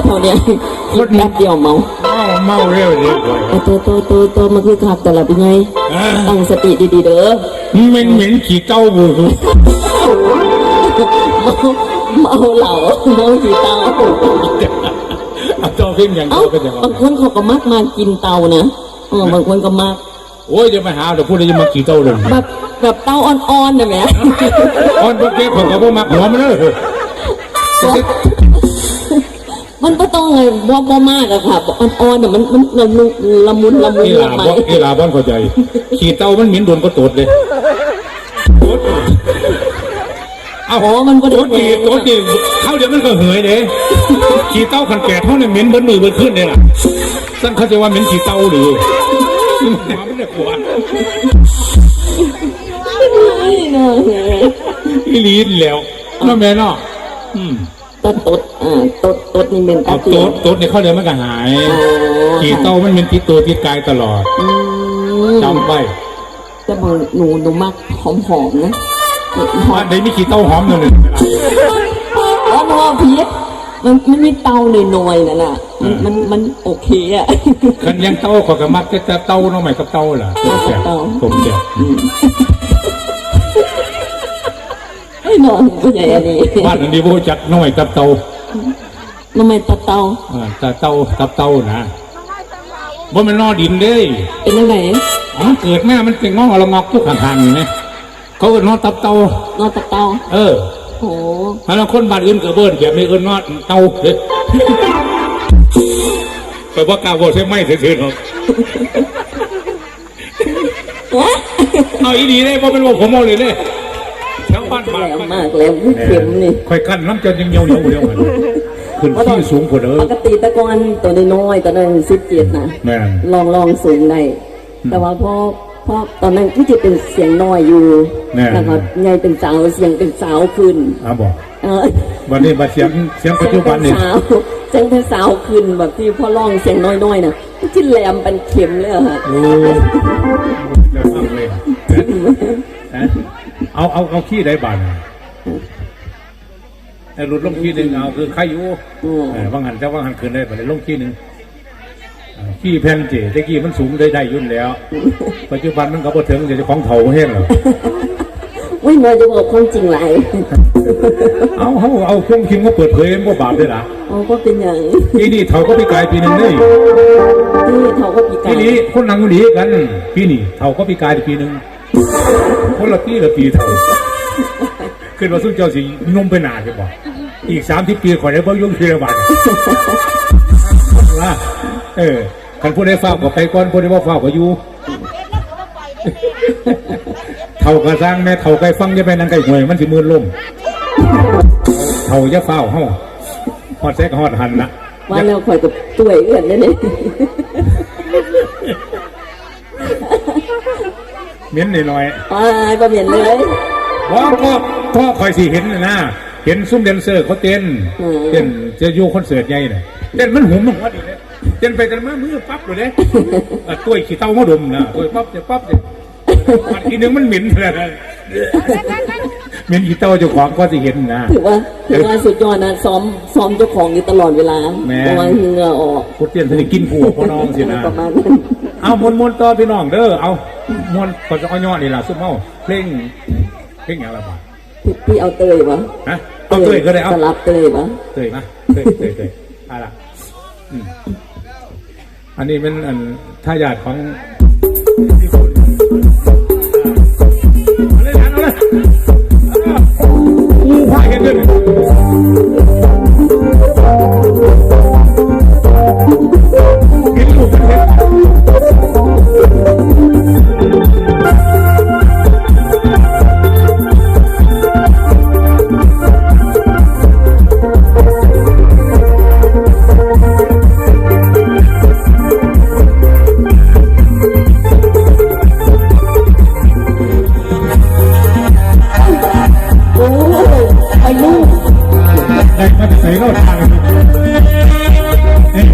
ตัวเท่าเนี้ยรถแป๊บเดียวเมาเมาเมาเร็วเร็วเลยไอ้ตัวตัวตัวตัวมันคือขับแต่ละเป็นไงตั้งสติดีๆเด้อม็นเหม็นขี้เต้าบูเมาเมาเหล่าเมาสีเต้าเอาตัวขึ้นอย่างเอ้าเดียวก็จะบางคนเขาก็มักมากินเตานะบางคนก็มักโอ้ยจะมาหาเดี๋ยวพูดอะไรจะมาขี้เต้าเลยแบบแบบเต้าอ่อนๆนะแหมอ่อนพวกเก๊กผมก็บ่มักหัวมันเลย มันก็ต้องไงบ่บ่มากอะค่ะอ่อนๆเนี่ยมันมันละมุนละมุนละมุนนี่ละลาไมบ่นี่ลาบ้านเข้าใจ ขี้เต้ามันเหม็นโดนก็ตดเลยเอาอ๋อมันบ่ตได้ดดีตดดีเท่าเดียวมันก็เหยเลยขี้เต้าขันแก่เท่าเนี่ยเหม็นเบิ้ลมือเบิ้ลขึ้นเลยล่ะสั่นเขาจะว่าเหม็นขี้เต้าหรือหัวมันเนี่ยหัวเนาะอีหลีนแล้วน้าแม่เนาะอืมตดตด อ่าตดตดนี่เป็นตาเอาเตีโต๊ยดโต๊ดในข้อเดียวมันก็หายอ๋อขี่เต้ามันเป็นติดตัวติดกายตลอดอืมจำไว้จะบอกหนูหนูมักหอมๆนะหอว่ามได้มีขี่เต้าหอมหนึ่ง อ๋อหนูว่าพีชมันมันมีเตาหน่อยๆนั่นน่ะมันมันมันโอเคอะ คันยังเต้าขอกระมักจะจะเต้าน้องใหม่กับเต้าล่ะผมแจกเต้า ผมแจกไอ้ยนอนก็ใหญ่อันนี้บ้านอันนี้โบจักน้องใหม่กับเต้า ทำไมตาเตาอ่าแต่เต้ากับเต้านะบ่มันนอดินเด้เป็นยังไงอ๋อเกิดแม่มันเป็นงอกละงอกทุกข้างๆนี่ไหมเขาเอิ้นนอตับเต้านอนตาเตาเออโอ้แล้วคนบ้านอื่นก็เบิ้นแบบนี้เอิ้นนอเต้าเด้ไปว่ากล้าบอกใช่ไหมเถื่อนๆหรอกเอาอีดีเลยเพราะเป็นว่าผมเอาเลยเลยแถวบ้านแหลบ้านมมากแหลมเข็มนี่ค่อยกั้นน้ำจนยังเหี่ยวเหี่ยวเดียวกัน ขึ้นที่สูงกว่าเดิปมกติแตะกอนตัวน้อยๆตอนนั้นสิบเจ็ดนะแม่น ลองลองสูงได้แต่ว่าพอพอตอนนั้นที่จะเป็นเสียงน้อยอยู่แน่ แล้วก็ใหญ่เป็นสาวเสียงเป็นสาวขึ้นอะบอกเออวันนี้มาเสียงเสียงปัจจุบันนี่เสียงเป็นสาวเสียงเป็นสาวขึ้นแบบที่พ่อร้องเสียงน้อยๆนะที่แหลมเป็นเข็มเลยอะค่ะ โอ้เดี๋ยวฟังเลยนะเอาเอาเอาขี้ได้บานแต่หลุดลงขี้หนึ่งเอาคือใครอยู่อืมเออว่างหันจะว่างหันคืนได้ไปเลยลงขี้หนึ่งอ่าขี้แผ่นเจตะกี้มันสูงได้ได้ยุ่นแล้ว ปัจจุบันมันก็บ่ถึงเดี๋ยวจะของเถาเฮ็ดหรอไม่มาจะบอกความจริงหลายเอาเอาเอาเครื่องคิงมาเปิดเผยบ่บาปเลยล่ะเอาก็เป็นอย่างปีนี้เถาก็ปีกายปีหนึ่งเลยที่เขาก็ปีกาปียนี้คนนังหลีกันปีนี้เถาก็ปีกายปีหนึ่งคนละปีละปีเถา ขึ้นมาสู้เจ้าสินุ่มไปหนาใช่ปะอีกสามที่ปีขอได้เพิ่งยุ่งทีละบาทว่าเออคันผู้ได้ฟ้าก็ไปก่อนผู้ได้ว่าฟ้าก็อยู่เท่ากระสร้างแม่เท่าไก่ฟังจะไปนั่งไก่หวยมันสิมืนล่มเท่าจะฟ้าวเฮาฮอดแซกฮอดหันละว่าแล้วคอยกับตัวเอื่อนนั่นเองเม้นหน่อยตายประเมียนเลยๆว่าพ่อ พ่อคอยสิเห็นน่ะนะเห็นซุ้มแดนเซอร์เขาเต้นอืม เต้นจะอยู่คอนเสิร์ตใหญ่น่ะเต้นมันหุมมันหัวดีเลยเต้นไปกันมามือปั๊บเลยเด้เอ่อตัวขี้เต้ามาดมนะตัวปั๊บจะปั๊บจะอันทีนึงมันเหม็นเลยนะเหม็นขี้เต้าเจ้าของก็สิเห็นนะ ถือว่าถือว่าสุดยอดนะซ้อมซ้อมเจ้าของอยู่ตลอดเวลาแม่ เพราะว่าเหงื่อออกพุทธเตียนทะกินผัวพ่อน้องสินะ ประมาณนั้น เอามวนมวนต่อพี่น้องเด้อ เอามวนก็จะเอายอดนี่ล่ะซุ่มเมาเพลงเพลงอย่างไรบ้าง พี่พี่เอาเตยวะฮะเอาเตยก็ได้เอาสลับเตยวะเตยมาเตยเตยเตยเอาล่ะอืมอันนี้เป็นอันท่ายาดของที่คนเอาเลยเอาเลยอู้ว่าเห็นด้วยเได้มาใส่ก็ทางเอ้ย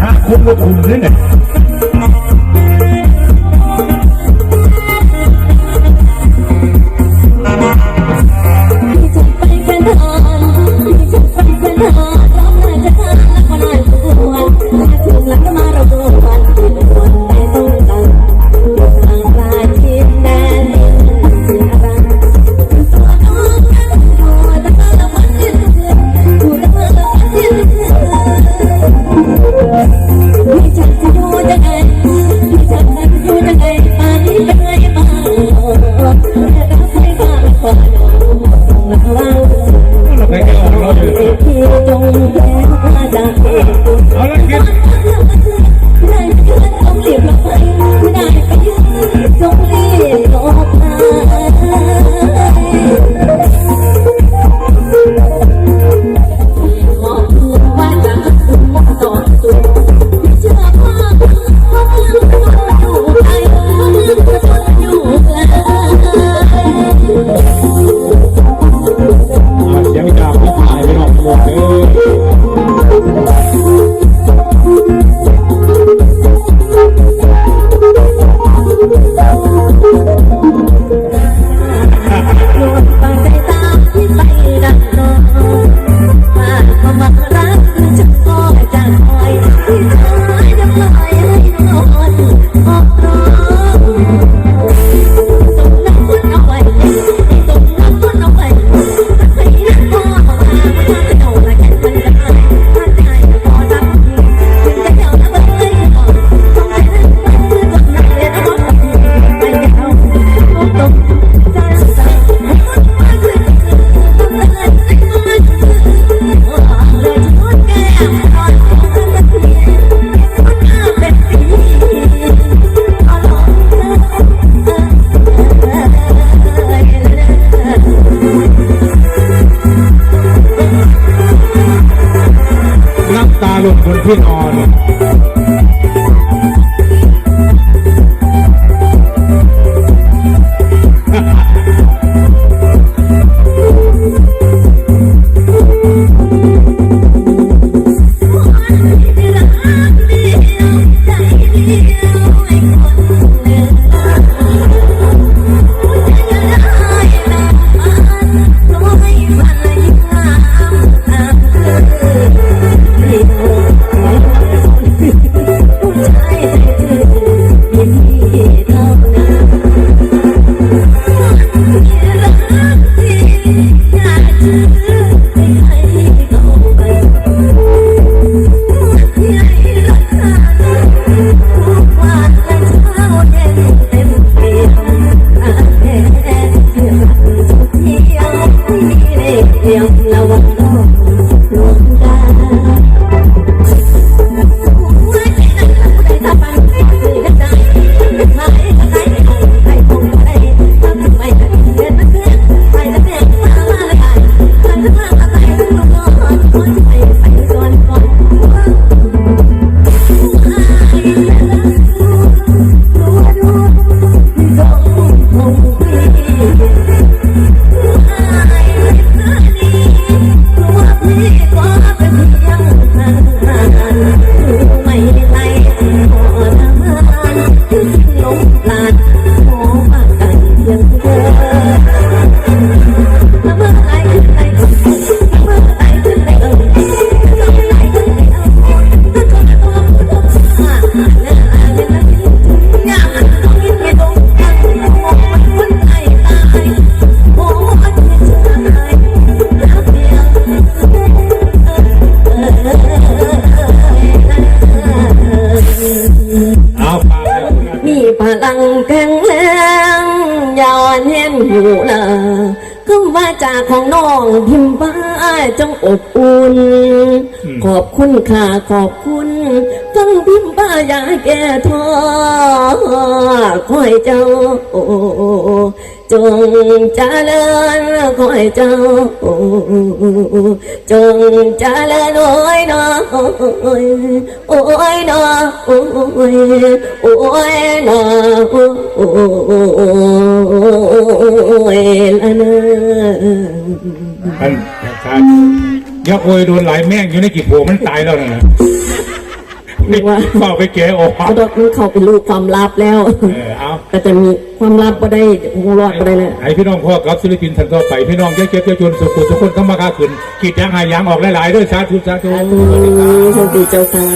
ถ้าคุณก็คุณเลยเนี่ยพี่จะไปกันทานพี่จะไงาหล่นบนที่นอน พลังแข็งแรงยอนเห็นหูละคำว่าจากของน้องพิมพ์บ้าจงอบอุ่น ขอบคุณค่ะขอบคุณ ฟังพิมพ์บ้ายาแก่ท้อคอยเจ้าจงเจริญคอยเจ้า จงเจริญโอ้ยน้อโอ้ยโอ้ยน้อโอ้ยโอ้ยน้อโอ้ยละเนอมันการยาโอยโดนหลายแม่งอยู่ในกี่โผมันตายแล้วนะ นี่เฝ้าไปแกะออกกระดกมันเข้าไปรู้ความลับแล้วเออเอาก็จะมีความลับก็ได้คงรอดก็ได้เลยให้พี่น้องพ่อกับศิลปินท่านต่อไปพี่น้องเยอะเก็บเยอะจนสุขุทุกคนเข้ามาค้าขึ้นกีดยางหายยางออกหลายๆด้วยสาธุสาธุสาธุโชคดีเจ้าค่ะ